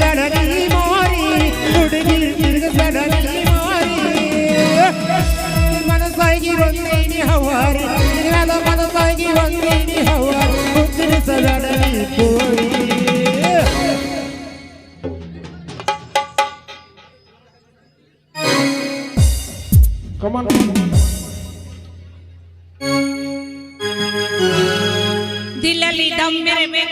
सड़की मारी गुडगिल गिर सड़की मारी मनसागी वंदेनी हवारी निवाद मनसागी वंदेनी हवारी उतिर सड़की पूरी Come on. दिल्ली दम मेरे में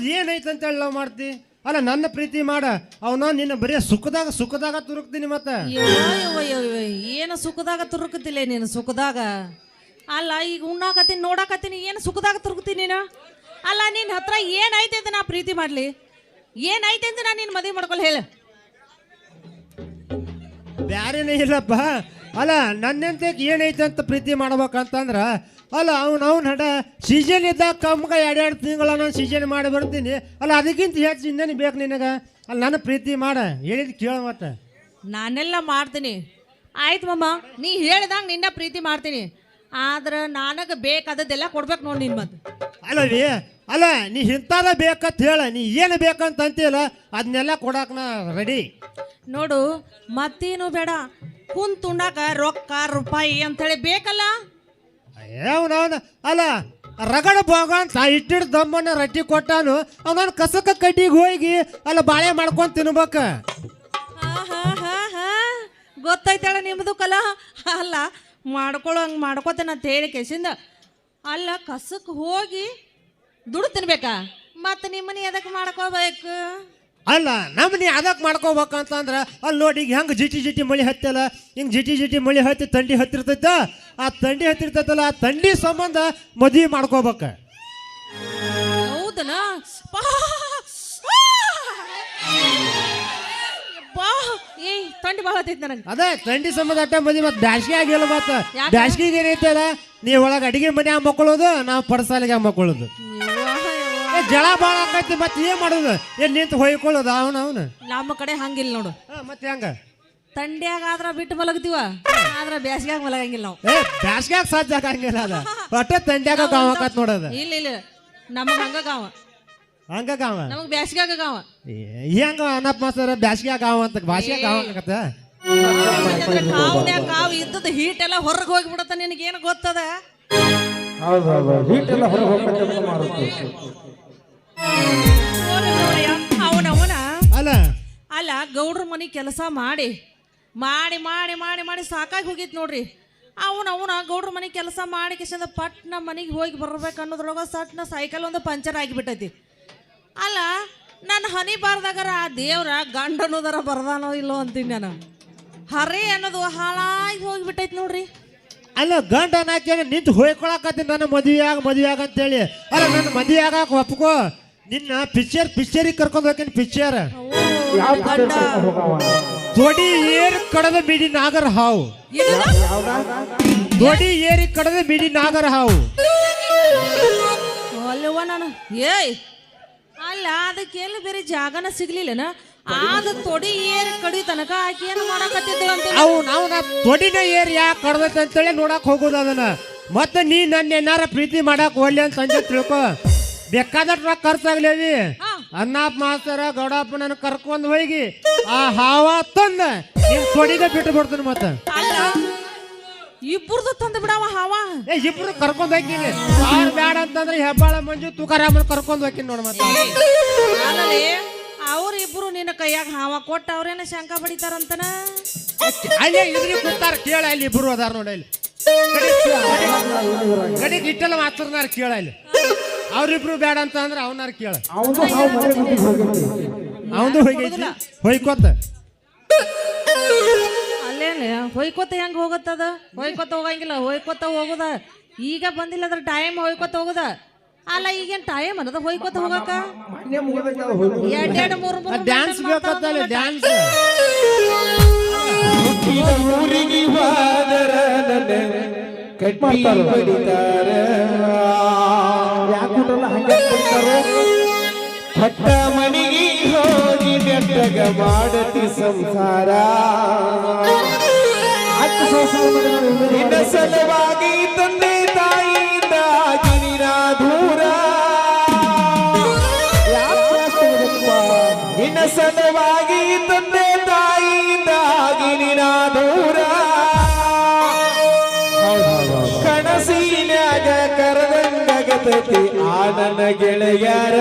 ಕಂತಾಜ್ ಏನೈತೆ ಅಂತೇಳಿ ಲವ್ ಮಾಡ್ತಿ? ಅಲ್ಲ ನನ್ನ ಪ್ರೀತಿ ಮಾಡ. ಅವನ ನಿನ್ನ ಬರೀ ಸುಖದಾಗ ಸುಖದಾಗ ತುರುಕ್ತೀನಿ ಮತ್ತೆ. ಏನು ಸುಖದಾಗ ತುರುಕತಿಲ್ಲ ನೀನು? ಸುಖದಾಗ? ಅಲ್ಲ ಈಗ ಉಣ್ಣಾಕತ್ತೀನಿ ನೋಡಾಕತ್ತೀನಿ ಏನು ಸುಖದಾಗ ತುರುಕ್ತೀನಿ ನೀನು? ಅಲ್ಲ ನಿನ್ನ ಹತ್ರ ಏನೈತೆ ಅಂತ ನಾ ಪ್ರೀತಿ ಮಾಡಲಿ? ಏನೈತೆ ಅಂತ ನಾನು ನಿನ್ನ ಮದುವೆ ಮಾಡ್ಕೊಲ್ ಹೇಳು. ಬ್ಯಾರೇನೇ ಇಲ್ಲಪ್ಪ. ಅಲ್ಲ ನನ್ನಂತೆ ಏನೈತೆ ಅಂತ ಪ್ರೀತಿ ಮಾಡ್ಬೇಕಂತಂದ್ರ ಅಲ್ಲ ಅವ್ನು ಅವ್ನು ಹಡ ಸೀಸನ್ ಇದ್ದಾಗ ಕಮ್ಮಿಗೆ ಎರಡು ಎರಡು ತಿಂಗಳ ನಾನು ಸೀಸನ್ ಮಾಡಿ ಬರ್ತೀನಿ. ಅಲ್ಲ ಅದಕ್ಕಿಂತ ಹೆಚ್ಚು ಇನ್ನೇನು ಬೇಕು ನಿನಗೆ? ಅಲ್ಲ ನನ್ನ ಪ್ರೀತಿ ಮಾಡ. ಹೇಳಿದ್ ಕೇಳ ಮತ್ತೆ. ನಾನೆಲ್ಲ ಮಾಡ್ತೀನಿ. ಆಯ್ತು ಮಮ್ಮ ನೀ ಹೇಳ್ದಂಗೆ ನಿನ್ನ ಪ್ರೀತಿ ಮಾಡ್ತೀನಿ. ಆದ್ರೆ ನನಗೆ ಬೇಕಾದದ್ದೆಲ್ಲ ಕೊಡ್ಬೇಕು ನೋಡಿ ನಿನ್ನ ಮತ್ತೆ ಅಲ್ಲವಿ ಅಲ್ಲ ನೀ ಇಂಥದ ಬೇಕಂತ ಹೇಳ. ನೀ ಏನು ಬೇಕಂತ ಅಂತೀಯಲ್ಲ ಅದನ್ನೆಲ್ಲ ಕೊಡಾಕ ನಾ ರೆಡಿ ನೋಡು ಮತ್ತೇನು ಬೇಡ. ಕುಂತುಂಡಾಕ ರೊಕ್ಕ ರೂಪಾಯಿ ಅಂತೇಳಿ ಬೇಕಲ್ಲ? ಅವನವನ ಅಲ್ಲ, ರಗಡ ಭೋಗ ಅಂತ ಇಟ್ಟಿಡ್ ದಮ್ಮನ್ನ ರಟ್ಟಿ ಕೊಟ್ಟಾನು ಅವನ ಕಸಕ ಕಡ್ಡಿಗೆ ಹೋಗಿ, ಅಲ್ಲ, ಬಾಳೆ ಮಾಡ್ಕೊಂಡ್ ತಿನ್ಬೇಕ. ಗೊತ್ತಾಯ್ತಾಳ ನಿಮ್ದು ಕಲ? ಅಲ್ಲ ಮಾಡ್ಕೊಳ್ಳೋ ಹಂಗೆ ಮಾಡ್ಕೋತೇನೆ ಅಂತ ಹೇಳಿ ಕೇಸಿಂದ, ಅಲ್ಲ ಕಸಕ್ಕೆ ಹೋಗಿ ದುಡ್ಡು ತಿನ್ಬೇಕಾ? ಮತ್ತೆ ನಿಮ್ಮನೆ ಎದಕ್ಕೆ ಮಾಡ್ಕೋಬೇಕು? ಅಲ್ಲ ನಮ್ಮನಿ ಅದಕ್ಕೆ ಮಾಡ್ಕೋಬೇಕಂತಂದ್ರ ಅಲ್ಲಿ ನೋಡಿ ಈಗ ಹೆಂಗೆ ಜಿಟಿ ಜಿಟಿ ಮಳಿ ಹತ್ತಲ್ಲ? ಹಿಂಗೆ ಜಿಟಿ ಜಿಟಿ ಮಳಿ ಹತ್ತಿ ತಂಡಿ ಹತ್ತಿರ್ತೈತ? ಆ ತಂಡಿ ಹತ್ತಿರ್ತೈತಲ್ಲ ಆ ತಂಡಿ ಸಂಬಂಧ ಮದುವೆ ಮಾಡ್ಕೋಬೇಕ. ಏ ತಂಡಿ ಬಹಳ ಹತ್ತೈತಿ ನನಗೆ. ಅದೇ ತಂಡಿ ಸಂಬಂಧ ಅಟ್ಟ ಮದುವೆ ಮತ್ತೆ ಬ್ಯಾಸ್ಗೆ ಆಗಿಲ್ಲ ಮತ್ತೆ. ಬ್ಯಾಸ್ಗಿಗೆ ಏನೈತಲ್ಲ ನೀವು ಒಳಗೆ ಅಡಿಗೆ ಮನೆ ಮಕ್ಕಳೋದು ನಾವು ಪಡಸಾಲಿಗೆ ಮಕ್ಕಳೋದು ಜಳ ಬಾಳ ಆಕೈತಿ ಮತ್ತೆ ಏನ್ ಮಾಡೋದು? ಏನ್ ನಿಂತು ಹೊಯ್ಕೊಳ್ಳೋದು? ಅವನು ಅವನು. ನಮ್ಮ ಕಡೆ ಹಂಗಿಲ್ಲ ನೋಡು. ಮತ್ತೆ ಹೆಂಗ? ತಂಡ್ಯಾಗ ಆದ್ರ ಬಿಟ್ಟು ಮಲಗ್ತೀವ? ಆದ್ರ ಬ್ಯಾಸ್ಗ್ಯಾಗ ಮಲಗಂಗಿಲ್ಲ ನಾವು. ಏ ಬ್ಯಾಸ್ಗ್ಯಾಗ ಸಾಧ್ಯ ಆಗಂಗಿಲ್ಲ ಅದ. ಒಟ್ಟೆ ತಂಡ್ಯಾಗ ಗಾವ ಆಕತ್ ನೋಡೋದು ಇಲ್ಲ ಇಲ್ಲ ನಮಗ ಹಂಗ ಗಾವ. ಹಂಗ ಗಾವ? ನಮಗ್ ಬ್ಯಾಸ್ಗ್ಯಾಗ ಗಾವ. ಏ, ಹೆಂಗ ಅನ್ನಪ್ಪ ಮಾಸ್ತರ ಬ್ಯಾಸ್ಗ್ಯಾಗ ಗಾವ ಅಂತ ಭಾಷೆ ಗಾವ ಆಗತ್ತ ಕಾವ್ನ್ಯಾಗ ಕಾವ್ ಇದ್ದದ ಹೀಟ್ ಎಲ್ಲ ಹೊರಗೆ ಹೋಗ್ಬಿಡತ್ತ ನಿನಗೇನು ಗೊತ್ತದ? ಹೌದು ಹೌದು ಹೀಟ್ ಎಲ್ಲ ಹೊರಗೆ ಹೋಗ್ಬೇಕಂತ ಮಾಡುತ್ತೆ ಅವನವನ ಅಲ್ಲ. ಅಲ್ಲ ಗೌಡ್ರ ಮನೆ ಕೆಲಸ ಮಾಡಿ ಮಾಡಿ ಮಾಡಿ ಮಾಡಿ ಮಾಡಿ ಸಾಕಾಗಿ ಹೋಗಿತ್ತು ನೋಡ್ರಿ. ಅವನ ಅವನ ಗೌಡ್ರ ಮನೆ ಕೆಲಸ ಮಾಡಿ ಕಿಶಂದ ಪಟ್ನ ಮನೆಗೆ ಹೋಗಿ ಬರ್ಬೇಕು ಅನ್ನೋದ್ರೊಳಗ ಸಟ್ನ ಸೈಕಲ್ ಒಂದು ಪಂಚರ್ ಆಗಿಬಿಟ್ಟೈತಿ. ಅಲ್ಲ ನನ್ನ ಹನಿ ಬಾರ್ದಾಗರ ಆ ದೇವ್ರ ಗಂಡ ಅನ್ನೋದರ ಬರ್ದಾನೋ ಇಲ್ಲೋ ಅಂತೀನಿ ನಾನು. ಹರಿ ಅನ್ನೋದು ಹಾಳಾಗಿ ಹೋಗಿಬಿಟ್ಟೈತಿ ನೋಡ್ರಿ. ಅಲ್ಲ ಗಂಡ ನಾಕಿ ನಿಂತು ಹೋಯ್ಕೊಳಕತ್ತೀನಿ ನನ್ನ ಮದುವೆ ಆಗ ಮದುವೆ ಆಗ ಅಂತೇಳಿ. ಅಲ್ಲ ನನ್ನ ಮದುವೆ ಆಗಾಕ ಒಪ್ಕೋ. ನಿನ್ನ ಪಿಕ್ಚರ್ ಪಿಕ್ಚರಿಗೆ ಕರ್ಕೊಂಡು ಹೋಗ್ತೀನಿ ಪಿಕ್ಚರ್ ಯಾವ ಗಂಡ. ದೊಡಿ ಏರ್ ಕಡದ ಬಿಡಿ ನಾಗರ ಹಾವು? ದೊಡಿ ಏರಿ ಕಡದ ಬಿಡಿ ನಾಗರ ಹಾವು. ಅಲ್ಲಿ ಏಯ್. ಅಲ್ಲ ಅದಕ್ಕೆ ಎಲ್ಲಿ ಬೇರೆ ಜಾಗನ ಸಿಗ್ಲಿಲ್ಲನ? ಆದ ತೊಡಿ ಏರ್ ಕಡಿ ತನಕ ಆಕಿ ಏನು ಮಾಡಕತ್ತಿದ್ರು ಅಂತ ಅವು ನಾವು ನಾ ತೊಡಿನ ಏರಿ ಯಾಕೆ ಕಡ್ದೈತೆ ಅಂತೇಳಿ ನೋಡಕ್ ಹೋಗೋದು ಅದನ್ನ. ಮತ್ತೆ ನೀ ನನ್ನ ಏನಾರ ಪ್ರೀತಿ ಮಾಡಕ್ ಒಳ್ಳೆ ಅಂತ ಸಂಜೆ ತಿಳ್ಕೊ. ಬೇಕಾದಷ್ಟು ರೊಕ್ಕ ಖರ್ಚಾಗ್ಲೇವಿ ಅಣ್ಣಪ್ಪ ಮಾಸ್ತರ ಗೌಡಪ್ಪನನ್ನು ಕರ್ಕೊಂಡು ಹೋಗಿ ಆ ಹಾವ ತಂದ ನಿಮ್ ಕೊಡಿಗೆ ಬಿಟ್ಟು ಬಿಡ್ತೀನಿ ಮತ್ತೆ ಅಲ್ಲ ಇಬ್ಬರದು ತಂದು ಬಿಡವ ಹಾವ ಏ ಇಬ್ರು ಕರ್ಕೊಂಡ್ ಹೋಗಿನಿ ಯಾರು ಬ್ಯಾಡ ಅಂತಂದ್ರೆ ಹೆಬ್ಬಾಳ ಮಂಜು ತುಕಾರಾಮನ್ ಕರ್ಕೊಂಡ್ ಹೋಗಿನಿ ನೋಡ ಮತ್ತೆ ಅಲ್ಲಲ್ಲಿ ಅವ್ರಿಬ್ರು ನಿನ್ನ ಕೈಯಾಗ ಹಾವ ಕೊಟ್ಟ ಅವ್ರೇನ ಶಂಕ ಬಡಿತಾರಂತನ ಅಲ್ಲೇ ಇದ್ರಿ ಕೂತಾರ ಕೇಳ ಅಲ್ಲಿ ಇಬ್ರು ಅದಾರ ನೋಡಿ ಅಲ್ಲಿ ಗಡಿಗೆ ಇಟ್ಟಲ್ಲ ಮಾಸ್ತರ್ನಾರ ಕೇಳ ಇಲ್ಲಿ ಅವ್ರಿಬ್ರು ಬೇಡ ಅಂತ ಅಂದ್ರೆ ಅವನಾರ ಕೇಳ. ಅವನು ಹಾವು ಮನೆ ಬಿಟ್ಟು ಹೋಗೈತಿ ಅವಂದು ಹೋಗೈತಿ ಹೊಯ್ಕೊತ ಅಲ್ಲೇನು ಹೊಯ್ಕೋತ ಹೆಂಗ್ ಹೋಗತ್ತದ ಹೊಯ್ಕೊತ ಹೋಗಂಗಿಲ್ಲ ಹೋಯ್ಕೋತ ಹೋಗುದ. ಈಗ ಬಂದಿಲ್ಲ ಅದ್ರ ಟೈಮ್ ಹೋಯ್ಕೋತ ಹೋಗುದ. ಅಲ್ಲ ಈಗೇನ್ ಟೈಮ್ ಅನ್ನದ ಹೊಯ್ಕೊತ ಹೋಗಕ? ಮೊನ್ನೆ ಮುಗಿದೈತೆ ಅದು ಹೋಗಿ. ಎರಡೆರಡು ಮೂರು ಮೂರು ಡ್ಯಾನ್ಸ್ ಬೇಕತ್ತಲ್ಲ ಡ್ಯಾನ್ಸ್ ಊರಿಗೆ ಹೋದರ ನನ್ನ ಕಟ್ಟಿ ಬಡಿತಾರ ಹೊಟ್ಟ ಮನೆಗೆ ಹೋಗಿ ಬೆಟ್ಟಗ ಮಾಡತಿ ಸಂಸಾರ. ನಿನ್ನ ಸಲುವಾಗಿ ತಂದೆ ತಾಯಿಯಿಂದ ಗಿರಿನ ದೂರ? ನಿನ್ನ ಸಲುವಾಗಿ ತಂದೆ ತಾಯಿಯಿಂದ ಗಿರಿನ ದೂರ. ಕನಸಿನ್ಯಾಗ ಕರೆದಂಗಗತತಿ ಆ ನನ್ನ ಗೆಳೆಯರ.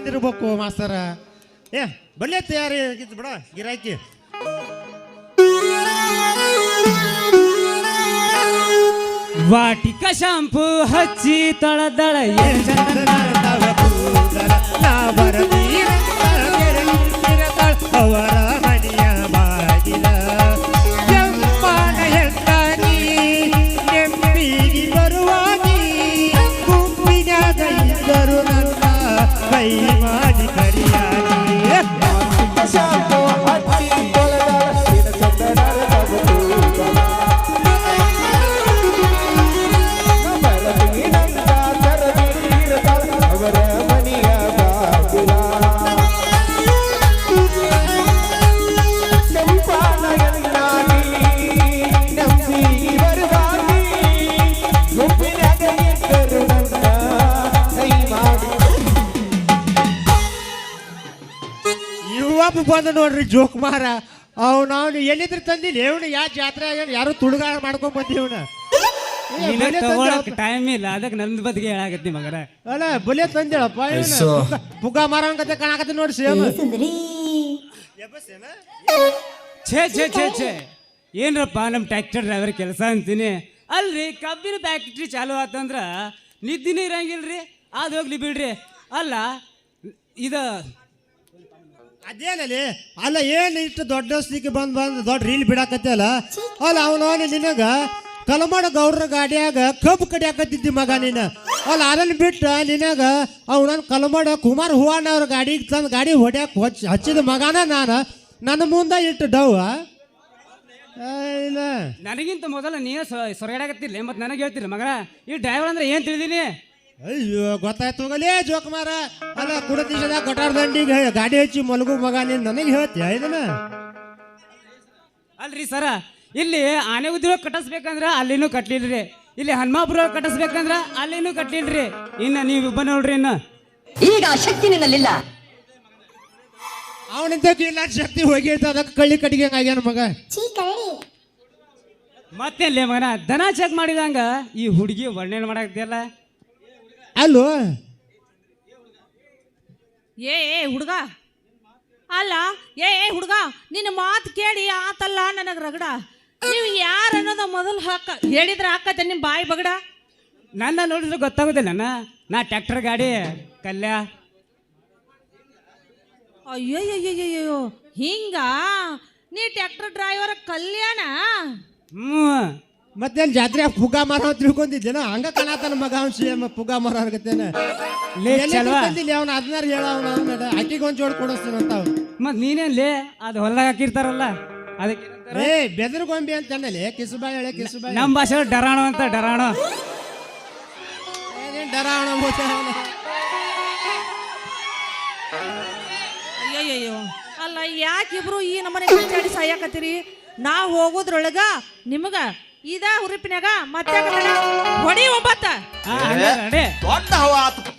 ತಂದಿರ್ಬೇಕು ಮಾಸ್ತರ ಏ ಬಲ್ಲೆ ತಯಾರಿ ಆಗಿತ್ತು ಬಿಡ ಗಿರಾಕಿ ವಾಟಿಕ ಶಾಂಪು ಹಚ್ಚಿ ತಳದಳ ಏನ್ ಚಂದ ತವ ಕೂದಲ ನಾ ಬರದೀರಂತ ತೆರೆದಿರತಾಳ್ ಅವರ ಇವಪ್ಪ ಜೋಕ್ ಮಾರ ಅವ್ನ ಅವ್ನು ಎಲ್ಲಿದ್ರು ತಂದಿಲ್ಲ. ಇವನು ಯಾ ಜಾತ್ರೆ ಆಗ್ಯಾನ? ಯಾರು ತುಳುಗಾಳ ಮಾಡ್ಕೊಂಡ್ ಬಂದಿ ಇವನ. ತಗೊಳಕ್ ಟೈಮ್ ಇಲ್ಲ. ಅದಕ್ಕೆ ನಂದ್ ಬದಿಗೆ ಹೇಳಾಗತ್ತಿ ಮಗರ. ಅಲ್ಲ ಬುಲೆ ತಂದೇಳಪ್ಪ ಇವನು ಪುಗ್ಗ ಮಾರಂಗತೆ ಕಾಣಕತ್ತಿ ನೋಡಿ ಸೇಮ್ ಛೇ ಛೇ ಛೇ ಛೇ. ಏನ್ರಪ್ಪ ನಮ್ಮ ಟ್ರ್ಯಾಕ್ಟರ್ ಡ್ರೈವರ್ ಕೆಲಸ ಅಂತೀನಿ. ಅಲ್ರಿ ಕಬ್ಬಿನ ಫ್ಯಾಕ್ಟ್ರಿ ಚಾಲು ಆತಂದ್ರ ನಿದ್ದಿನೇ ಇರಂಗಿಲ್ರಿ. ಅದು ಹೋಗ್ಲಿ ಬಿಡ್ರಿ. ಅಲ್ಲ ಇದ ಅದೇನಲ್ಲಿ ಅಲ್ಲ, ಏನ್ ಇಷ್ಟು ದೊಡ್ಡ ಸ್ಥಿತಿಗೆ ಬಂದ್ ಬಂದ್ ದೊಡ್ಡ ರೀಲ್ ಬಿಡಾಕತ್ತೆ ಅಲ್ಲ? ಅಲ್ಲ, ಅವನು ನಿನಗ ಕಲಮಾಡ ಗೌಡ್ರ ಗಾಡಿಯಾಗ ಕಬ್ಬು ಕಡಿಯಾಕತ್ತಿದ್ದಿ ಮಗ ನೀನು. ಅಲ್ಲ, ಅದನ್ನ ಬಿಟ್ಟ ನಿನಗ ಅವನ ಕಲಮಾಡ ಕುಮಾರ್ ಹೂವಣ್ಣ ಅವ್ರ ಗಾಡಿಗೆ ತಂದು ಗಾಡಿ ಹೊಡ್ಯಾಕ ಹಚ್ಚ ಹಚ್ಚಿದ ಮಗನ ನಾನು. ನನ್ನ ಮುಂದೆ ಇಟ್ಟು ಡವ್. ಇಲ್ಲ. ನನಗಿಂತ ಮೊದಲ ನೀನು ಸೊರಗಡಾಕತ್ತಿಲ್ಲ ಮತ್ತೆ ನನಗೆ ಹೇಳ್ತಿಲ್ಲ ಮಗ ಈ ಡ್ರೈವರ್ ಅಂದ್ರೆ ಏನ್ ತಿಳಿದೀನಿ? ಅಯ್ಯೋ ಗೊತ್ತಾಯ್ತು ಹೋಗಲೇ. ಜೋಕುಮಾರ ಅಲ್ಲ ಕುಡತೀಸದ ಕೊಟಾರ ದಂಡಿಗೆ ಗಾಡಿ ಹಚ್ಚಿ ಮಲಗು ಮಗ ನೀನು ನನಗೆ ಹೇಳ್ತೀಯ ಇದನ್ನ? ಅಲ್ರಿ ಸರ ಇಲ್ಲಿ ಆನೆ ಉದ್ಯೋಗ ಕಟ್ಟಿಸ್ಬೇಕಂದ್ರ ಅಲ್ಲಿನೂ ಕಟ್ಲಿಲ್ರಿ. ಇಲ್ಲಿ ಹನುಮಾಪುರ ಕಟ್ಟಿಸ್ಬೇಕಂದ್ರ ಅಲ್ಲಿನೂ ಕಟ್ಲಿಲ್ರಿ. ಇನ್ನ ನೀವು ಇಬ್ಬ ನೋಡ್ರಿ ಇನ್ನ. ಈಗ ಆ ಶಕ್ತಿ ನಿನ್ನಲ್ಲಿಲ್ಲ. ಅವನಿಂದ ಇಲ್ಲ ಶಕ್ತಿ ಹೋಗಿತ್ತು ಅದಕ್ಕೆ ಕಳ್ಳಿ ಕಟ್ಟಿಗೆ ಆಗ್ಯಾನ ಮಗ? ಮತ್ತೆ ಮಗನ ದನ ಚೆಕ್ ಮಾಡಿದಂಗ ಈ ಹುಡುಗಿ ವರ್ಣನೆ ಮಾಡಾಕತ್ತಿಯಲ್ಲ? ಅಲ್ಲೋ ಏ ಏ ಹುಡುಗ. ಅಲ್ಲ ಏ ಏ ಹುಡುಗ ನಿನ್ನ ಮಾತು ಕೇಳಿ ಆತಲ್ಲ ನನಗೆ ರಗಡ. ನೀವು ಯಾರು ಅನ್ನೋದ ಮೊದಲು ಹಾಕ ಹೇಳಿದ್ರೆ ಹಾಕತ್ತೆ ನಿಮ್ಮ ಬಾಯಿ ಬಗಡ? ನನ್ನ ನೋಡಿದ್ರೆ ಗೊತ್ತಾಗೋದಿಲ್ಲ ನಾ ನಾ ಟ್ರ್ಯಾಕ್ಟರ್ ಗಾಡಿ ಕಲ್ಯ. ಅಯ್ಯಯ್ಯಯ್ಯಯ್ಯೋ ಹಿಂಗ? ನೀ ಟ್ರ್ಯಾಕ್ಟರ್ ಡ್ರೈವರ್ ಕಲ್ಯಾಣ? ಹ್ಞೂ ಮತ್ತೆ ಅಲ್ಲಿ ಜಾತ್ರೆ ಪುಗ ಮರ ತಿಳ್ಕೊಂಡಿದ್ದೇನ ಹಂಗ ಕಾಣತಾನ ಮಗ ಅವ್ನು ಎಂ ಪುಗ ಮರ ಆಗತ್ತೇನ ಲೇ ಚಲ್ವಾ? ಅವನ ಅದನ್ನಾರ ಹೇಳ ಅವನ ಆಕಿಗೆ ಒಂದ್ ಜೋಡ್ ಕೊಡಿಸ್ತೀನಂತ ಅವ್ನು. ಮತ್ ನೀನೇನ್ಲಿ ಅದು ಹೊಲ್ದಾಗ ಹಾಕಿರ್ತಾರಲ್ಲ. ಅದಕ್ಕೆ? ಏ ಬೆದರ್ಗೊಂಬಿ ಅಂತ ಅಂದಲೇ ಕಿಸುಬಾಯಿ ಹೇಳೆ ಕಿಸುಬಾಯಿ ನಮ್ಮ ಭಾಷೆ ಡರಾಣ ಅಂತ ಡರಾಣೋ. ಏನೇನ್ ಡರಾಣ ಅವನ ಅವ್ನು. ಅಯ್ಯಯ್ಯೋ ಅಲ್ಲ ಯಾಕಿಬ್ರು ಈ ನಮ್ಮನೆ ಕಚ್ಚಾಡಿ ಸಾಯಕತ್ತೀರಿ? ನಾ ಹೋಗೋದ್ರೊಳಗ ನಿಮಗ ಇದ ಉರುಪಿನಾಗ ಮತ್ತೆ ಹೊಡಿ ಒಂಬತ್ತ. ದೊಡ್ಡ ಹವಾ ಆತು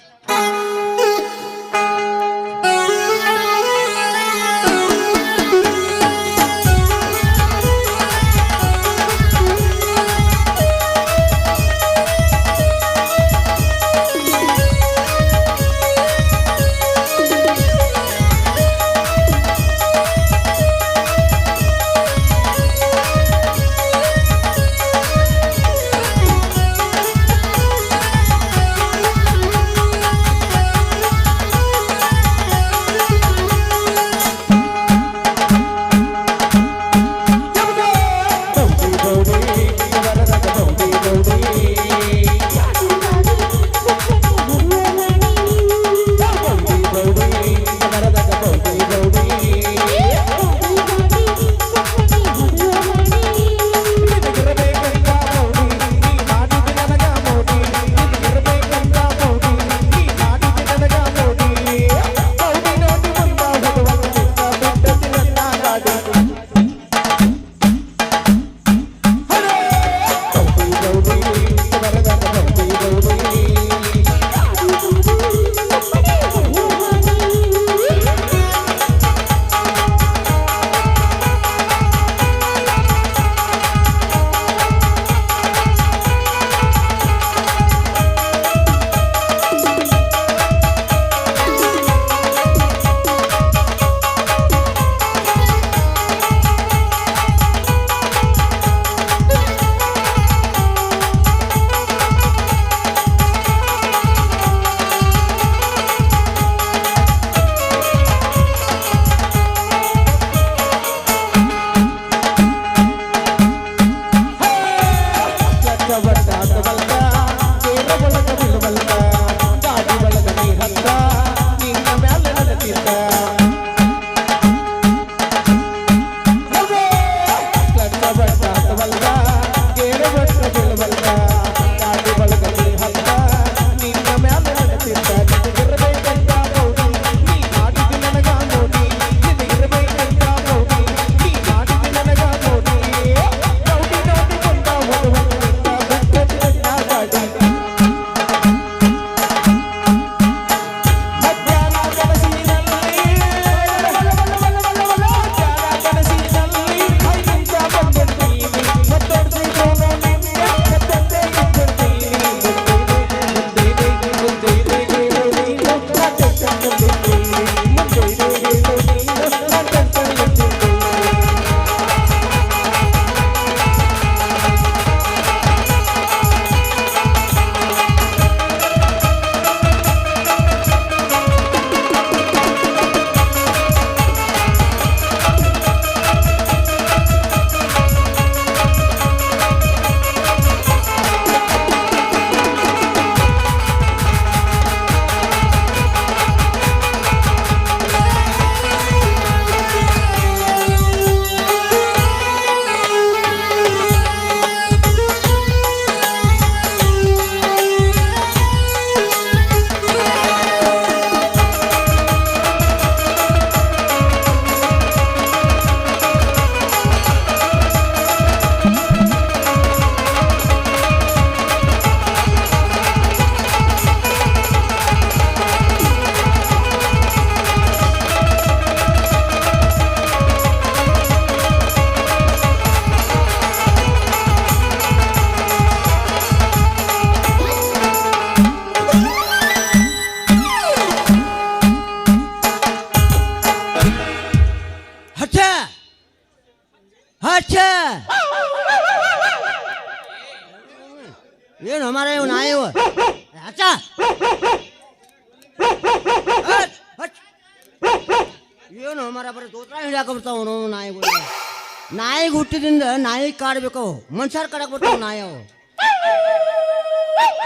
ಹುಟ್ಟಿದಿಂದ ನಾಯಿ ಕಾಡ್ಬೇಕು. ಮನುಷ್ಯರು ಕಾಡಕ್ ಬರ್ತಾವ ನಾಯಿ. ಅವು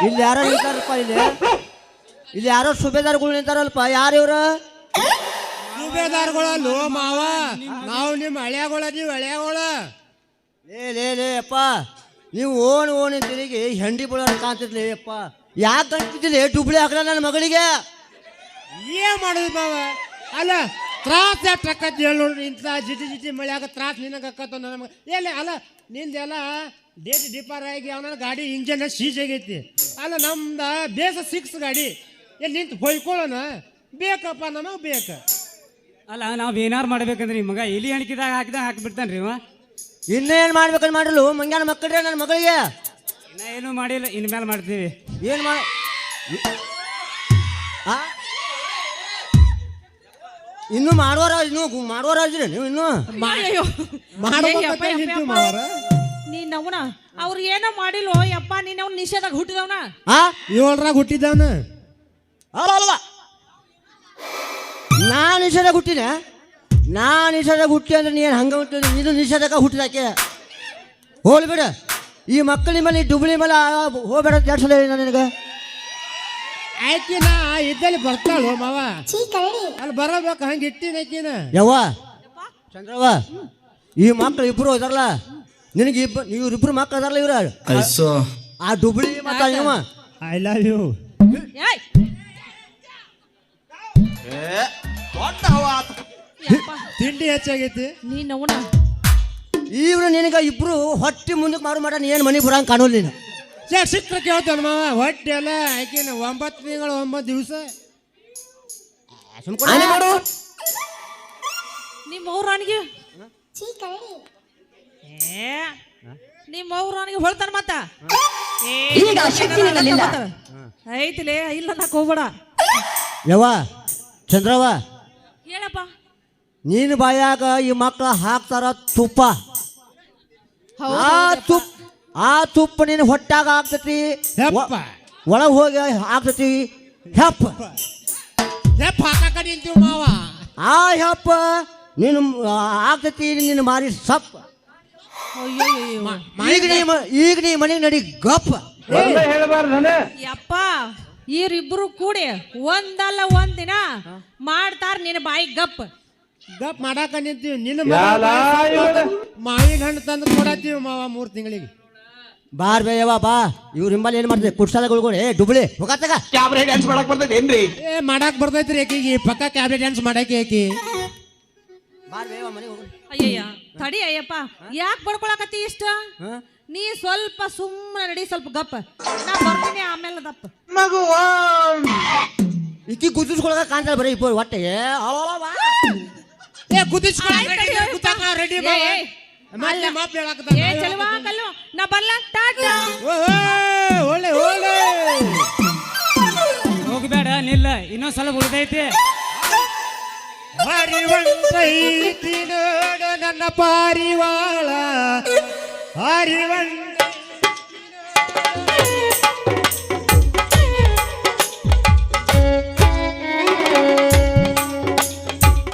ಇಲ್ಲಿ ಯಾರೋ ನಿಂತಾರಪ್ಪ ಇಲ್ಲಿ? ಇಲ್ಲಿ ಯಾರೋ ಸುಬೇದಾರ್ಗಳು ನಿಂತಾರಲ್ಪ? ಯಾರು ಇವ್ರು? ಸುಬೇದಾರ್ಗಳಲ್ಲೋ ಮಾವ ನಾವು ನಿಮ್ಮ ಹಳ್ಯಾಗಳ ನೀವು ಹಳ್ಯಾಗಳ. ಲೇ ಲೇ ಲೇ ಅಪ್ಪ. ನೀವು ಓನ್ ಓಣಿ ತಿರುಗಿ ಹೆಂಡಿ ಬೀಳೋ ಕಾಣ್ತಿರ್ಲಿ ಅಪ್ಪ. ಯಾಕೆ ಕಾಣ್ತಿದ್ದಿಲ್ಲ ಡುಬ್ಳಿ ಹಾಕಲ ನನ್ನ ಮಗಳಿಗೆ. ಏನ್ ಮಾಡುದು ಮಾವ? ಅಲ್ಲ ತ್ರಾಸ ಎಷ್ಟು ಆಕತಿ ಹೇಳಿ ನೋಡ್ರಿ ಇಂಥ ಜಿಟಿ ಜಿಟಿ ಮಳ್ಯಾಗ ತ್ರಾಸ ನಿನಗೆ ಆಕತ್ತ ನಮಗೆ ಎಲ್ಲಿ ಅಲ್ಲ ನಿಂದೆಲ್ಲ ಡೇಟ್ ಡಿಪಾರ್ ಆಗಿ ಅವನ ಗಾಡಿ ಇಂಜನ್ ಸೀಜ್ ಆಗೈತಿ. ಅಲ್ಲ ನಮ್ದು ಬೇಸ ಸಿಕ್ಸ್ ಗಾಡಿ. ಎಲ್ಲಿ ನಿಂತು ಹೊಯ್ಕೊಳ್ಳೋಣ. ಬೇಕಪ್ಪ ನಮಗೆ ಬೇಕು. ಅಲ್ಲ ನಾವು ಏನಾರು ಮಾಡ್ಬೇಕಂದ್ರೆ ಮಗ ಇಲಿ ಅಣಕಿದಾಗ ಹಾಕಿದಾಗ ಹಾಕಿಬಿಡ್ತಾನ್ರಿ ಇವ. ಇನ್ನೇನು ಮಾಡ್ಬೇಕಂತ ಮಾಡಲು ಮಂಗ್ಯಾನ ಮಕ್ಕಳ್ರೆ ನನ್ನ ಮಗಳಿಗೆ. ಇನ್ನ ಏನೂ ಮಾಡಿಲ್ಲ ಇನ್ಮೇಲೆ ಮಾಡ್ತೀವಿ. ಏನು ಮಾಡ್ ಆ? ಇನ್ನು ಮಾಡುವರ ಇನ್ನು ಗು- ಮಾಡುವರ ಇದ್ರಿ ನೀವು ಇನ್ನು. ಅಯ್ಯಯ್ಯೋ. ಮಾಡ್ಬೇಕಂತ ಯಪ್ಪ. ನೀನ್ ನವ್ನ ಅವ್ರು ಏನೋ ಮಾಡಿಲ್ವೋ ಯಪ್ಪ ನೀನ್ ಅವ್ನ ನಿಷೇಧಾಗ ಹುಟ್ಟಿದವನ? ಆ? ಏಳರಾಗ ನಾ ನಾನು ನಿಷೇಧ ಹುಟ್ಟಿದ ನಾನು ನಿಷೇಧ ಹುಟ್ಟಿ ಅಂದ್ರೆ ನೀನು ಹಂಗ ಹುಟ್ಟಿದ್ರೆ ನೀನು ನಿಷೇಧಕ ಹುಟ್ಟಿದಾಕೆ ಹೋಗ್ಬೇಡ ಬಿಡ. ಈ ಮಕ್ಕಳಿ ಮೇಲೆ ಈ ಡುಬ್ಳಿ ಮೇಲೆ ಹೋಗ್ಬೇಡ ಎರಡು ಸಲ ಹೇಳಿದ ನಿನಗೆ? ಆಕಿನ ಇದ್ದಲ್ಲಿ ಬರ್ತಾಳು ಮಾವ. ಅಲ್ಲಿ ಬರಬೇಕು ಹಂಗೆ ಇಟ್ಟಿನ ಆಕಿನ. ಯವ್ವ ಚಂದ್ರವ್ವ ಈ ಮಕ್ಕಳು ಇಬ್ರು ಇದಾರಲ್ಲ ನಿನಗೆ ಇಬ್ಬ ಇವ್ರಿಬ್ರು ಮಕ್ಕಳು ಅದಾರಲ್ಲ ಇವ್ರು? ಆ ಡುಬ್ಳಿ ಮತ್ತ ಇವ. I love you. ಏಯ್. ತಿಂಡಿ ಹೆಚ್ಚಾಗೈತಿ. ನೀನ್ ನವ್ನ. ಇವ್ರು ನಿನಗೆ ಇಬ್ರು ಹೊಟ್ಟಿ ಮುಂದಕ್ಕೆ ಮಾರು ಮಾಡ ನೀ ಏನು ಮನೆಗೆ ಬರಂಗೆ ಕಾಣೋಲ್ಲ ನೀನು. ಸೇ ಸಿಕ್ಕ್ರ ಕೇಳ್ತಾನ ಮಾವ ಹೊಟ್ಟೆ ಅಲ್ಲ ಆಕಿನ ಒಂಬತ್ತು ತಿಂಗಳು ಒಂಬತ್ತು ದಿವಸ. ಸುಮ್ಕೊಂಡು ಮಾಡು. ನಿಮ್ಮ ಅವ್ರಾನಿಗೆ ಏ ನಿಮ್ಮ ಅವ್ರಾನಿಗೆ ಹೊಳ್ತಾನ ಮತ್ತ? ಏ, ಈಗ ಶಕ್ತಿ ನಿನ್ನಲ್ಲಿಲ್ಲ. ಐತಿಲೇ ಇಲ್ಲ ನಾಕ್ ಹೋಗ್ಬೇಡ. ಯವ್ವ ಚಂದ್ರವ್ವ ಹೇಳಪ್ಪ. ನೀನು ಬಾಯಾಗ ಈ ಮಕ್ಕಳ ಹಾಕ್ತಾರ ತುಪ್ಪ. ಹೌದು ತುಪ್ಪ ಆ ತುಪ್ಪ ನಿನ್ನ ಹೊಟ್ಟಾಗ ಆಗ್ತತಿ. ಹೆಪ್ಪ. ಒಳಗೆ ಹೋಗಿ ಆಗ್ತತಿ. ಹೆಪ್ಪ. ಹೆಪ್ಪ ಹಾಕಕ ನಿಂತೀವಿ ಮಾವ. ಆ ಹೆಪ್ಪ ನಿನ್ನ ಆಗ್ತತಿ ನಿನ್ನ ಮಾರಿ ಸಪ್ಪ. ಅಯ್ಯಯ್ಯೋ. ಈಗ ನೀ ಮ- ಈಗ ನೀ ಮನೆಗೆ ನಡಿ ಗಪ್ಪ. ಎಲ್ಲ ಹೇಳಬಾರ್ದು ಯಪ್ಪ ಇವರಿಬ್ರು ಕೂಡಿ ಒಂದಲ್ಲ ಒಂದಿನ ಮಾಡ್ತಾರ ನಿನ್ನ ಬಾಯಿ ಗಪ್ ಗಪ್ ಮಾಡಾಕ ನಿಂತೀವಿ. ನಿನ್ನ ಬಾಯಿ ಮಾಯಿ ಮಾವಿನ ಹಣ್ಣು ತಂದು ಕೊಡತ್ತೀವಿ ಮಾವ ಮೂರು ತಿಂಗಳಿಗೆ. ಬಾರ್ ಬೇವಾ ಬಾ. ಇವ್ರ ಹಿಂಬಲ್ಲಿ ಏನು ಮಾಡ್ತಾರೆ ಕುಡ್ಸಾಲಗಳು ಏ ಡುಬ್ಳಿ ಹೋಗತ್ತಾಗ ಕ್ಯಾಬ್ರೆ ಡ್ಯಾನ್ಸ್ ಮಾಡಕ್ ಬರ್ತೈತೆ ಏನ್ರಿ? ಏ ಮಾಡಾಕ ಬರ್ತೈತ್ರಿ ಆಕಿಗೆ ಪಕ್ಕ ಕ್ಯಾಬ್ರೆ ಡ್ಯಾನ್ಸ್ ಮಾಡಾಕಿ ಆಕಿ. ಬಾರ್ ಬೇವಾ ಮನೆ ಮನೆಗೆ ಹೋಗು. ಅಯ್ಯಯ್ಯ ತಡಿ ಅಯ್ಯಪ್ಪ. ಯಾಕೆ ಬಡ್ಕೊಳಕತ್ತಿ ಇಷ್ಟ? ಹಾ? ನೀ ಸ್ವಲ್ಪ ಸುಮ್ಮನೆ ನಡಿ ಸ್ವಲ್ಪ ಗಪ್ಪ. ನಾ ಬರ್ತೀನಿ ಆಮೇಲೆ ದಪ್ಪ ಮಗು ಇಕ್ಕಿ ಗುದ್ದಿಸ್ಕೊಳಕ ಕಾಣ್ತಾಳೆ ಬರೀ ಇಬ್ಬರು ಹೊಟ್ಟೆಗೆ. ಏ ಆಯ್ತ್ ರೆಡಿ ಬಾ. ಮತ್ತೆ ಮಾಪ್ ಹೇಳಾಕತ್ತ ಏ ಚಲವಾ ಕಲ್ಲು. ನಾ ಬರ್ಲ? ಟಾಟಾ ಒಳ್ಳೆ ಒಳ್ಳೆ ಹೋಗ್ಬೇಡ ನಿಲ್ಲ. ಇನ್ನೊಂದ್ ಸಲ ಉಳಿದೈತಿ. ಹರಿವಂತೈತಿ ನೋಡು ನನ್ನ ಪಾರಿವಾಳ. ಹರಿವಂತ